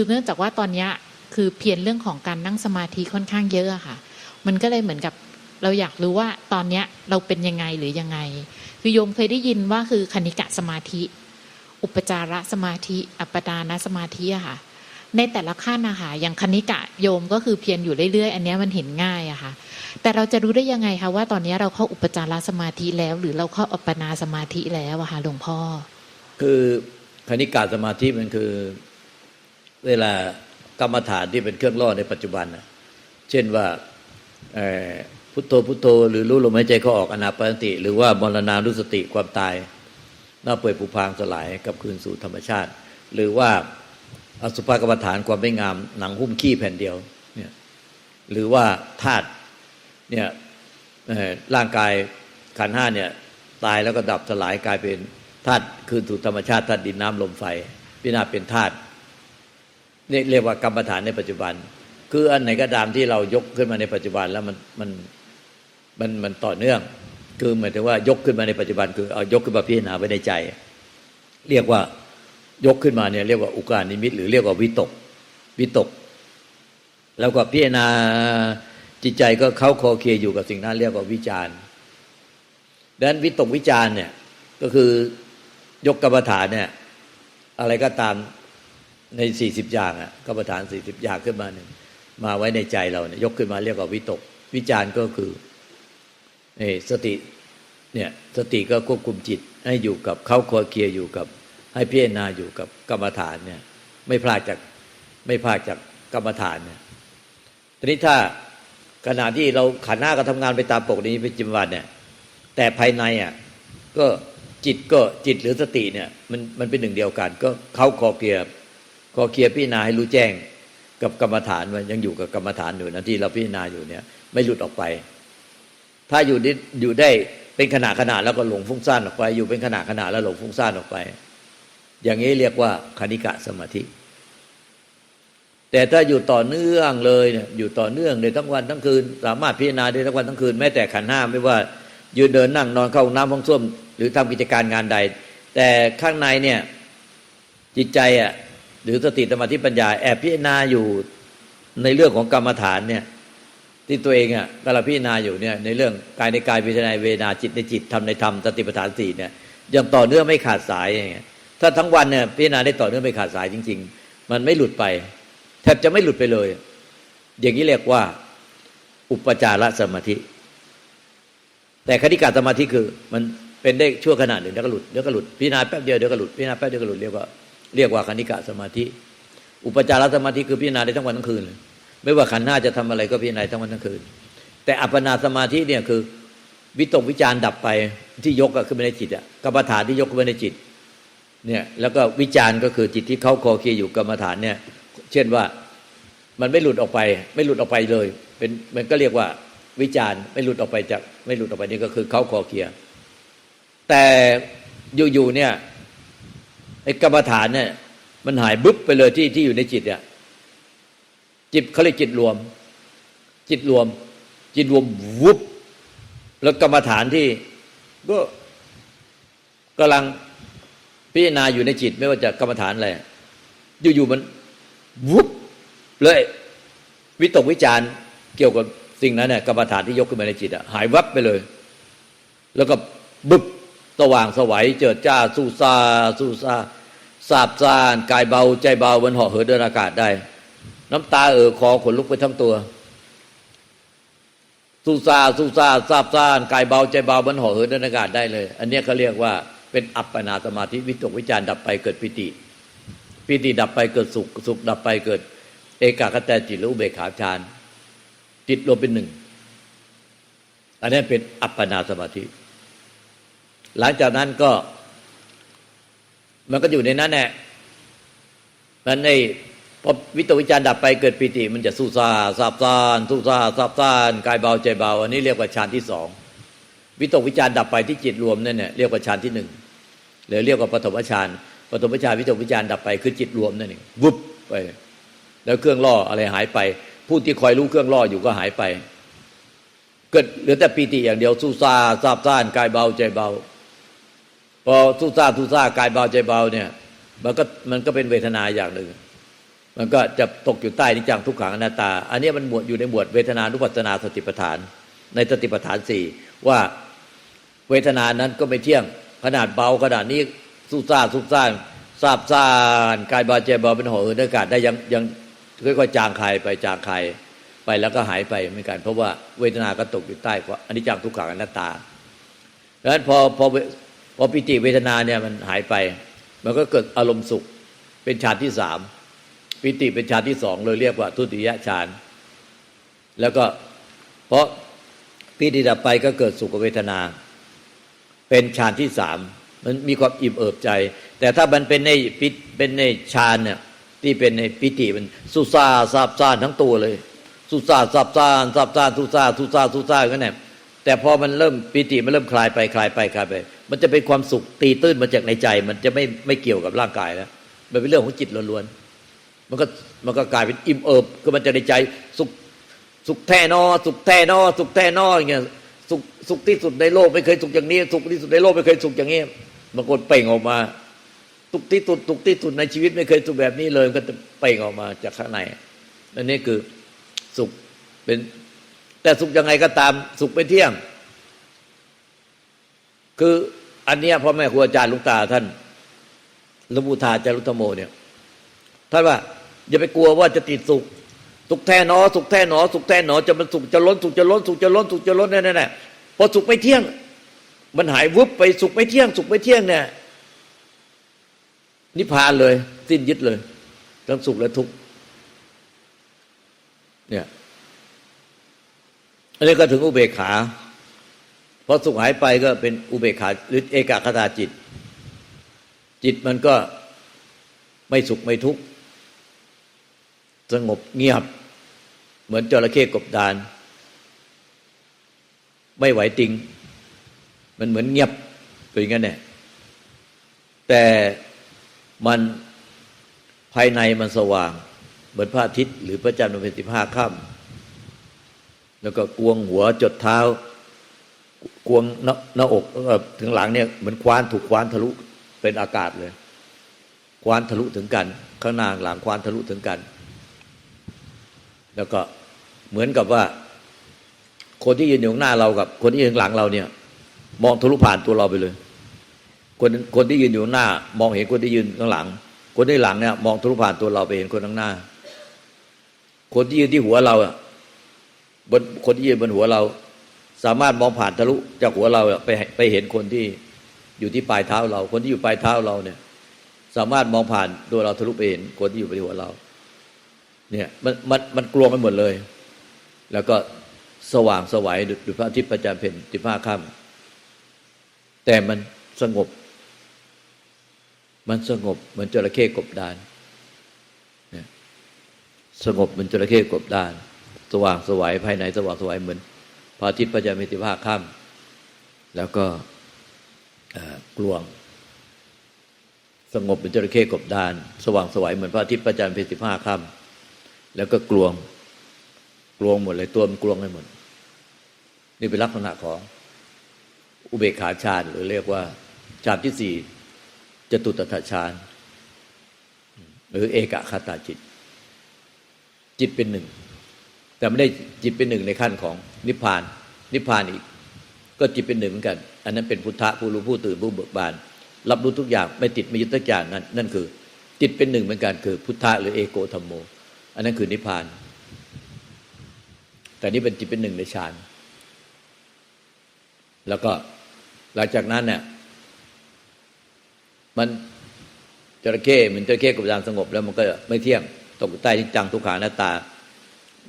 คือเนื่องจากว่าตอนนี้คือเพียรเรื่องของการนั่งสมาธิค่อนข้างเยอะค่ะ มันก็เลยเหมือนกับเราอยากรู้ว่าตอนเนี้ยเราเป็นยังไงหรือยังไง คือโยมเคยได้ยินว่าคือคณิกะสมาธิ อุปจารสมาธิ อัปปดานสมาธิอะค่ะ ในแต่ละขั้นนะคะอย่างคณิกะโยมก็คือเพียรอยู่เรื่อยๆ อันนี้มันเห็นง่ายอะค่ะ แต่เราจะรู้ได้ยังไงคะว่าตอนนี้เราเข้าอุปจารสมาธิแล้ว หรือเราเข้าอัปปนาสมาธิแล้วอะค่ะหลวงพ่อ คือคณิกาสมาธิมันคือ เวลากรรมฐานที่เป็นเครื่องล่อในปัจจุบันนะเช่นว่าพุทโธพุทโธ หรือรู้ลมหายใจเขาออกอนาปานติ หรือว่ามรณานุสติความตายหน้าเปื่อยผุพรางสลายกับคืนสู่ธรรมชาติ หรือว่าอสุภกรรมฐานความไม่งามหนังหุ้มขี้แผ่นเดียวเนี่ยหรือว่าธาตุเนี่ยร่างกายขันธ์ห้าเนี่ยตายแล้วก็ดับสลายกลายเป็นธาตุคืนสู่ธรรมชาติธาตุดินน้ำลมไฟพิจารณาเป็นธาตุ นี่เรียกว่ากรรมฐานในปัจจุบัน คืออันไหนก็ตามที่เรายกขึ้นมาในปัจจุบันแล้วมันมันมันมันต่อเนื่อง คือหมายถึงว่ายกขึ้นมาในปัจจุบัน คือเอายกขึ้นมาพิจารณาไว้ในใจ เรียกว่ายกขึ้นมาเนี่ยเรียกว่าอุกานิมิต หรือเรียกว่าวิตกวิตก แล้วก็พิจารณาจิตใจก็เข้าคอเคียอยู่กับสิ่งนั้นเรียกว่าวิจารณ์ดังนั้นวิตกวิจารณ์เนี่ยก็คือยกกรรมฐานเนี่ยอะไรก็ตาม ในสี่สิบอย่างอะกรรมฐานสี่สิบอย่างขึ้นมาหนึ่งมาไว้ในใจเราเนี่ยยกขึ้นมาเรียกว่าวิตก วิจารณ์ก็คือเออสติเนี่ยสติก็ควบคุมจิต ให้อยู่กับเขาคอเคลียร์อยู่กับ ให้พิจารณาอยู่กับกรรมฐานเนี่ยไม่พลาดจากไม่พลาดจากกรรมฐานเนี่ยทีนี้ถ้าขณะที่เราขันหน้าก็ทำงานไปตามปกติเป็นจิมวันเนี่ยแต่ภายในอะก็จิตก็จิตหรือสติเนี่ยมันมันเป็นหนึ่งเดียวกัน ก็เขาคอเคลียร์ อเคลียร์พิจารณาให้รู้แจ้งกับกรรมฐานว่ายังอยู่กับกรรมฐานอยู่นะที่เราพิจารณาอยู่เนี่ย ไม่หลุดออกไป ถ้าอยู่ได้อยู่ได้เป็นขณะขณะแล้วก็หลงฟุ้งซ่านออกไป อยู่เป็นขณะขณะแล้วหลงฟุ้งซ่านออกไป อย่างนี้เรียกว่าคณิกะสมาธิ แต่ถ้าอยู่ต่อเนื่องเลยเนี่ยอยู่ต่อเนื่องเลยทั้งวันทั้งคืน สามารถพิจารณาได้ทั้งวันทั้งคืนแม้แต่ขันห้าไม่ว่ายืนเดินนั่งนอนเข้าน้ำห้องส้วมหรือทำกิจการงานใด แต่ข้างในเนี่ยจิตใจอะ หรือสติสมาธิปัญญา แอบพิจารณาอยู่ในเรื่องของกรรมฐานเนี่ย ที่ตัวเองอะกำลังพิจารณาอยู่เนี่ย ในเรื่องกายในกายพิจารณาเวนาจิตในจิตธรรมในธรรมสติปัฏฐานสี่เนี่ยยังต่อเนื่องไม่ขาดสายอย่างเงี้ยถ้าทั้งวันเนี่ยพิจารณาได้ต่อเนื่องไม่ขาดสายจริง ๆ มันไม่หลุดไปแทบจะไม่หลุดไปเลย อย่างนี้เรียกว่า อุปจารสมาธิ แต่คณิกาสมาธิคือ มันเป็นได้ชั่วขณะหนึ่งเดี๋ยวก็หลุดเดี๋ยวก็หลุดพิจารณาแป๊บเดียวเดี๋ยวก็หลุดพิจารณาแป๊บเดียวก็หลุดเรียกว่า เรียกว่าคณิกาสมาธิ อุปจารสมาธิคือพิจารณาได้ทั้งวันทั้งคืนเลยไม่ว่าขันธ์หน้าจะทำอะไรก็พิจารณาทั้งวันทั้งคืน แต่อัปปนาสมาธิเนี่ยคือวิตกวิจารดับไปที่ยกก็คือไม่ในจิตอะกรรมฐานที่ยกขึ้นไปในจิตเนี่ยแล้วก็วิจารก็คือจิตที่เขาคอเคียอยู่กรรมฐานเนี่ย เช่นว่ามันไม่หลุดออกไป ไม่หลุดออกไปเลย เป็นมันก็เรียกว่าวิจารไม่หลุดออกไปจากไม่หลุดออกไปนี่ก็คือเขาคอเคียแต่อยู่ๆเนี่ย อ้กรรมฐานเนี่ยมันหายบึ๊บไปเลยที่ที่อยู่ในจิตเนี่ยจิตเขาเรียกจิตรวม จิตรวม จิตรวมวุบแล้วกรรมฐานที่ก็กำลังพิจารณาอยู่ในจิต ไม่ว่าจะกรรมฐานอะไรอยู่ๆมันวุบเลยวิตกวิจารเกี่ยวกับสิ่งนั้นเนี่ยกรรมฐานที่ยกขึ้นมาในจิตอะหายวับไปเลย แล้วก็บึบสว่างสวัยเจิดจ้าสู้ซาสู้ซา สาบซานกายเบาใจเบาบนเหาเหินเดินอากาศได้ น้ำตาเอ่อคอขนลุกไปทั้งตัวสู้ซาสู้ซาซาบซานกายเบาใจเบาบนเหาเหินเดินอากาศได้เลย อันนี้เขาเรียกว่าเป็นอัปปนาสมาธิวิตกวิจารดับไปเกิดปิติ ปิติดับไปเกิดสุขสุขดับไปเกิด เอกาคตจิตหรืออุเบกขาฌานจิตรวมเป็นหนึ่งอันนี้เป็นอัปปนาสมาธิ หลังจากนั้นก็ มันก็อยู่ในนั้นแหละมันในพอวิตกวิจารดับไปเกิดปิติ มันจะสู้ซาซาบซานสู้ซาซาบซานกายเบาใจเบา อันนี้เรียกว่าฌานที่สองวิตกวิจารดับไปที่จิตรวมนั่นเนี่ยเรียกว่าฌานที่หนึ่งหรือเรียกว่าปฐมฌานปฐมฌานวิตกวิจารดับไปคือจิตรวมนั่นเองวุบไป แล้วเครื่องล่ออะไรหายไป ผู้ที่คอยรู้เครื่องล่ออยู่ก็หายไป เกิดเหลือแต่ปีติอย่างเดียวสู้ซาซาบซ่านกายเบาใจเบา พอสู้ซาสู้ซากายเบาใจเบาเนี่ย มันก็มันก็เป็นเวทนาอย่างหนึ่ง มันก็จะตกอยู่ใต้นิจังทุกขังอนัตตา อันนี้มันหมวดอยู่ในหมวดเวทนานุปัสนาสติปัฏฐาน ในสติปัฏฐานสี่ว่าเวทนานั้นก็ไม่เที่ยงขนาดเบาขนาดนี้สู้ซ่าสู้ซ่านซาบซ่านกายบาเจ็บเบาเป็นห่อเหินอากาศได้ยังยังค่อยๆจางคายไปจางคายไปแล้วก็หายไปเหมือนกัน เพราะว่าเวทนาก็ตกอยู่ใต้อนิจังทุกขังอนัตตาดังนั้นพอพอ พอปิติเวทนาเนี่ยมันหายไป มันก็เกิดอารมณ์สุข เป็นฌานที่สามปิติเป็นฌานที่สองเลยเรียกว่า ทุติยฌานแล้วก็เพราะปิติดับไปก็เกิดสุขเวทนา เป็นฌานที่สามมันมีความอิ่มเอิบใจ แต่ถ้ามันเป็นในปิเป็นในฌานเนี่ยที่เป็นในปิติมันสุซาซาบซ่านทั้งตัวเลย สุซาซาบซ่านซาบซ่านสุซาสุซาสุซากันเนี่ย แต่พอมันเริ่มปิติมันเริ่มคลายไปคลายไปคลายไป มันจะเป็นความสุขตีตื้นมาจากในใจ มันจะไม่ไม่เกี่ยวกับร่างกายแล้วมันเป็นเรื่องของจิตล้วนๆมันก็มันก็กลายเป็นอิ่มเอิบก็มันจะในใจสุขสุขแท้นอ สุขแท้นอ สุขแท้นออย่างเงี้ยสุขสุขที่สุดในโลกไม่เคยสุขอย่างนี้ สุขที่สุดในโลกไม่เคยสุขอย่างนี้บางคนเป่งออกมาสุขที่สุดสุขที่สุดในชีวิตไม่เคยสุขแบบนี้เลยมันก็จะเป่งออกมาจากข้างในอันนี้คือสุขเป็น แต่สุขยังไงก็ตามสุขเป็นเที่ยง คืออันเนี้ยพ่อแม่ครูอาจารย์หลุงตาท่านลวงปู่ทาจารุธโมเนี่ยท่านว่า อย่าไปกลัวว่าจะติดสุข สุขแท้หนอ สุขแท้หนอ สุขแท้หนอจะมันสุขจะล้นสุขจะล้นสุขจะล้นสุขจะล้นแน่แน่พอสุขไม่เที่ยง มันหายวุบไปสุขไม่เที่ยง สุขไม่เที่ยงเนี่ยนิพพานเลย สิ้นยึดเลย ทั้งสุขและทุกข์เนี่ย อันนี้ก็ถึงอุเบกขาพอสุขหายไปก็เป็นอุเบกขาหรือเอกคตาจิต จิตมันก็ไม่สุขไม่ทุกข์สงบเงียบ เหมือนจระเข้กบดาน ไม่ไหวติง มันเหมือนเงียบเป็นอย่างนั้นแหละแต่มันภายในมันสว่าง เหมือนพระอาทิตย์หรือพระจันทร์มันเป็นสิบห้าค่ำ แล้วก็กวงหัวจดเท้ากวงหน้าหน้าอกถึงหลังเนี่ยเหมือนควานถูกควานทะลุเป็นอากาศเลย ควานทะลุถึงกัน ข้างหน้าหลังควานทะลุถึงกัน แล้วก็เหมือนกับว่า คนที่ยืนอยู่หน้าเรากับ คนที่ยืนหลังเราเนี่ย มองทะลุผ่านตัวเราไปเลย คนคนที่ยืนอยู่หน้า มองเห็นคนที่ยืนข้างหลัง คนที่หลังเนี่ย มองทะลุผ่านตัวเราไปเห็นคนข้างหน้า คนที่ยืนที่หัวเราอะ บนคนที่ยืนบนหัวเรา สามารถมองผ่านทะลุจากหัวเราไปไปเห็นคนที่อยู่ที่ปลายเท้าเรา คนที่อยู่ปลายเท้าเราเนี่ย สามารถมองผ่านตัวเราทะลุไปเห็นคนที่อยู่บนหัวเรา เนี่ยมันมันมันกลัวไปหมดเลย แล้วก็สว่างสวัยดุจพระอาทิตย์ประจันทร์เพ็ญสิบห้าค่ำแต่มันสงบ มันสงบเหมือนจระเข้กบดานสงบเหมือนจระเข้กบดาน สว่างสวัยภายในสว่างสวัยเหมือนพระอาทิตย์ประจันทร์เพ็ญสิบห้าค่ำแล้วก็กลวง สงบเป็นจระเข้กบดาน สว่างสวัยเหมือนพระอาทิตย์ประจันทร์เพ็ญสิบห้าค่ำแล้วก็กลวงกลวงหมดเลยตัวมันกลวงให้หมดนี่เป็นลักษณะของอุเบกขาฌานหรือเรียกว่าฌานที่สี่จตุตถฌานหรือเอกคตาจิต จิตเป็นหนึ่ง แต่ไม่ได้จิตเป็นหนึ่งในขั้นของนิพพาน นิพพานอีก ก็จิตเป็นหนึ่งเหมือนกัน อันนั้นเป็นพุทธะผู้รู้ผู้ตื่นผู้เบิกบาน รับรู้ทุกอย่างไม่ติดไม่ยึดทุกอย่างนั้น นั่นคือ จิตเป็นหนึ่งเหมือนกันคือ พุทธะหรือเอโกธรรมโม อันนั้นคือนิพพาน แต่นี่เป็นจิตเป็นหนึ่งในฌานแล้วก็หลังจากนั้นเนี่ยมันจระเข้เหมือนจระเข้กับยานสงบแล้วมันก็ไม่เที่ยงตกใต้ที่จังทุกขาหน้าตา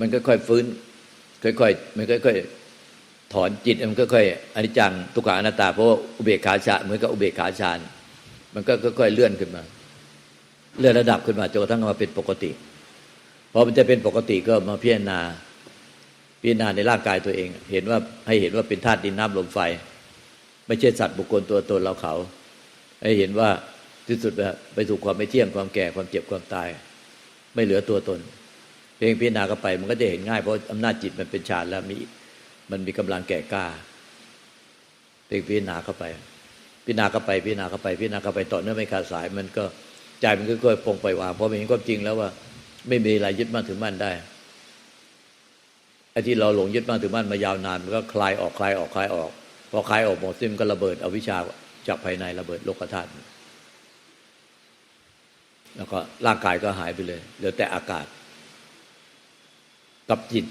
มันค่อยๆฟื้น ค่อยๆมันค่อยๆถอนจิตมันค่อยๆอนิจจังทุกขาหน้าตาเพราะว่าอุเบกขาฌานเหมือนกับอุเบกขาฌานมันก็ค่อยๆเลื่อนขึ้นมา เลื่อนระดับขึ้นมาจนกระทั่งมาเป็นปกติพอมันจะเป็นปกติก็มาพิจารณาพิจารณาในร่างกายตัวเอง เห็นว่าให้เห็นว่าเป็นธาตุดินน้ำลมไฟ ไม่ใช่สัตว์บุคคลตัวตนเราเขา ให้เห็นว่าที่สุดไปสู่ความไม่เที่ยงความแก่ความเจ็บความตาย ไม่เหลือตัวตน เพียงพิจารณาก็ไป มันก็จะเห็นง่ายเพราะอำนาจจิตมันเป็นฌานแล้วมีมันมีกำลังแก่กล้าเพียงพิจารณาเข้าไป พิจารณาเข้าไปพิจารณาเข้าไปพิจารณาเข้าไปต่อเนื่องไม่ขาดสาย มันก็ใจมันก็ค่อยๆปรงไปวางเพราะมันเห็นความจริงแล้วว่า ไม่มีอะไรยึดมั่นถือมั่นได้ไอ้ที่เราหลงยึดมั่นถือมั่นมายาวนานมันก็คลายออกคลายออกคลายออกพอคลายออกหมดซิมนก็ระเบิดอวิชชาจากภายในระเบิดโลกธาตุแล้วก็ร่างกายก็หายไปเลยเหลือแต่อากาศ กับจิต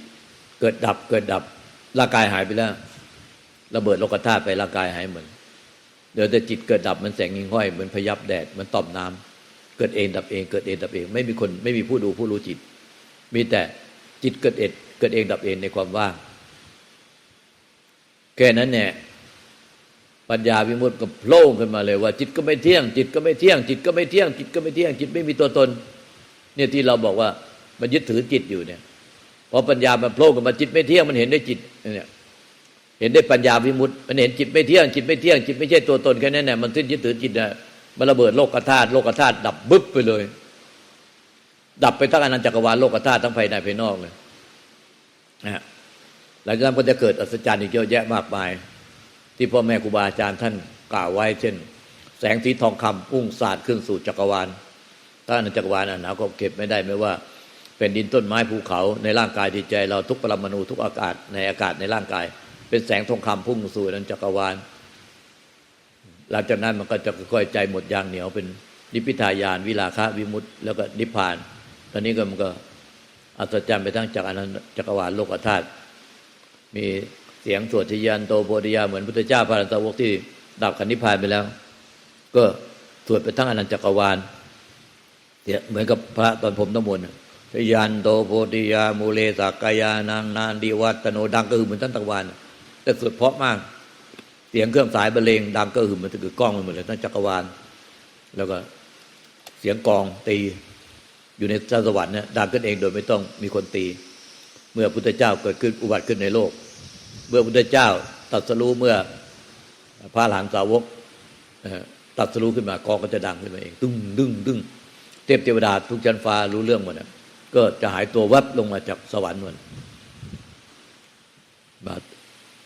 เกิดดับ เกิดดับ ร่างกายหายไปแล้ว ระเบิดโลกธาตุไปร่างกายหายเหมือนเหลือแต่จิตเกิดดับมันแสงยิงห้อยเหมือนพยับแดดมือนต่อมน้ำเกิดเองดับเอง เกิดเองดับเอง ไม่มีคนไม่มีผู้ดูผู้รู้จิต มีแต่จิตเกิดเองเกิดเองดับเองในความว่างแค่นั้นเนี่ยปัญญาวิมุตติก็โผล่ขึ้นมาเลยว่า จิตก็ไม่เที่ยง จิตก็ไม่เที่ยง จิตก็ไม่เที่ยง จิตก็ไม่เที่ยง จิตไม่มีตัวตน เนี่ยที่เราบอกว่ามันยึดถือจิตอยู่เนี่ย พอปัญญามันโผล่ขึ้นมาจิตไม่เที่ยงมันเห็นได้จิตเนี่ยเห็นได้ปัญญาวิมุตติมันเห็นจิตไม่เที่ยงจิตไม่เที่ยงจิตไม่ใช่ตัวตนแค่นั้นแหละมันสิ้นยึดถือจิตนะมันระเบิดโลกธาตุโลกธาตุดับบึ๊บไปเลย ดับไปทั้งอนันตจักรวาลโลกธาตุทั้งภายในภายนอกเลยนะหลังจากนั้นก็จะเกิดอัศจรรย์อีกเยอะแยะมากมาย ที่พ่อแม่ครูบาอาจารย์ท่านกล่าวไว้ เช่น แสงสีทองคำพุ่งสาดขึ้นสู่จักรวาลถ้าอนันตจักรวาลอันหนาก็เก็บไม่ได้ไม่ว่า เป็นดินต้นไม้ภูเขาในร่างกายจิตใจ เราทุกปรมาณูทุกอากาศในอากาศในร่างกาย เป็นแสงทองคำพุ่งสู่นันจักรวาล หลังจากนั้นมันก็จะค่อยใจหมดยางเหนียวเป็นนิพพิทายานวิลาคะวิมุตติแล้วก็นิพพาน ตอนนี้ก็มันก็อัศจรรย์ไปทั้งจากอนันตจักรวาลโลกธาตุมีเสียงสวดทิยานโตโพธิยาเหมือนพุทธเจ้าพระอนตสาวกที่ดับขันนิพพานไปแล้ว ก็สวดไปทั้งอนันตจักรวาลเหมือนกับพระตอนผมน้ำมนต์ ยานโตโพธิยามูเลสักกายานางนานดีวัตโนดังก็คือเหมือนทั้งตะวันแต่สวดเพราะมาก เสียงเครื่องสายบรรเลงดังก็หึมมันถือกล้องมันหมดเลยทั้งจักรวาล แล้วก็เสียงกองตีอยู่ในสวรรค์เนี่ยดังขึ้นเองโดยไม่ต้องมีคนตี เมื่อพุทธเจ้าเกิดขึ้นอุบัติขึ้นในโลก เมื่อพุทธเจ้าตรัสรู้เมื่อพระหลานสาวกตรัสรู้ขึ้นมากองก็จะดังขึ้นมาเอง ตึ้งดึ้งดึ้งเทพเทวดาทุกชั้นฟ้ารู้เรื่องหมดนะ ก็จะหายตัววับลงมาจากสวรรค์หมดมา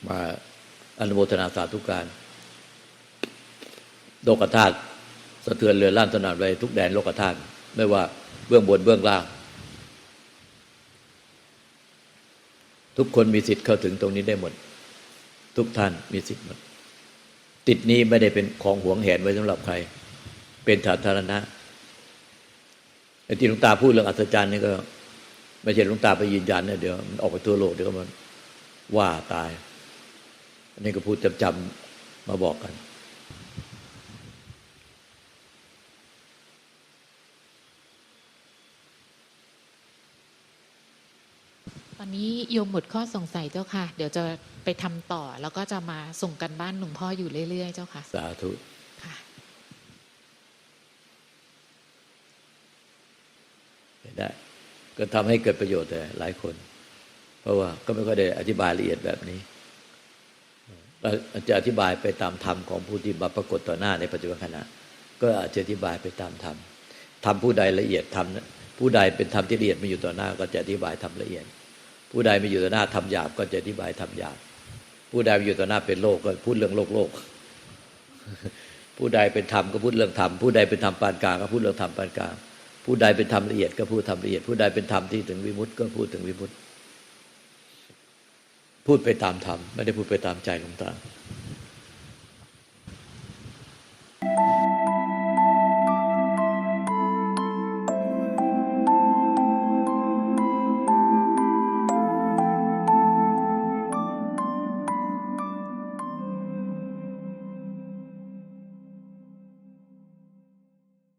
มาอนุโมทนาสาธุการโลกธาตุสะเทือนเรือล่านสนานไปทุกแดนโลกธาตุไม่ว่าเบื้องบนเบื้องล่าง ทุกคนมีสิทธิ์เข้าถึงตรงนี้ได้หมด ทุกท่านมีสิทธิ์หมด ติดนี้ไม่ได้เป็นของหวงแหนไว้สำหรับใคร เป็นสาธารณะ ที่หลวงตาพูดเรื่องอัศจรรย์นี่ก็ ไม่ใช่หลวงตาไปยืนยันเนี่ยเดี๋ยวมันออกไปทั่วโลกเดี๋ยวมันว่าตาย อันนี้ก็พูดจำๆมาบอกกันตอนนี้โยมหมดข้อสงสัยเจ้าค่ะ เดี๋ยวจะไปทำต่อ แล้วก็จะมาส่งกันบ้านหลวงพ่ออยู่เรื่อยๆ เจ้าค่ะ สาธุ ค่ะ ได้ ก็ทำให้เกิดประโยชน์แต่หลายคน เพราะว่าก็ไม่ค่อยได้อธิบายละเอียดแบบนี้เราจะอธิบายไปตามธรรมของผู้ที่มาปรากฏต่อหน้าในปัจจุบันขณะ ก็อาจจะอธิบายไปตามธรรมธรรมผู้ใดละเอียดธรรมนั้นผู้ใดเป็นธรรมที่ละเอียดมาอยู่ต่อหน้า ก็จะอธิบายธรรมละเอียด ผู้ใดมาอยู่ต่อหน้าทำหยาบก็จะอธิบายทำหยาบผู้ใดมาอยู่ต่อหน้าเป็นโลกก็พูดเรื่องโลกโลก ผู้ใดเป็นธรรมก็พูดเรื่องธรรมผู้ใดเป็นธรรมปานกลางก็พูดเรื่องธรรมปานกลาง ผู้ใดเป็นธรรมละเอียดก็พูดธรรมละเอียด ผู้ใดเป็นธรรมที่ถึงวิมุตติก็พูดถึงวิมุตติ พูดไปตามธรรมไม่ได้พูดไปตามใจของตา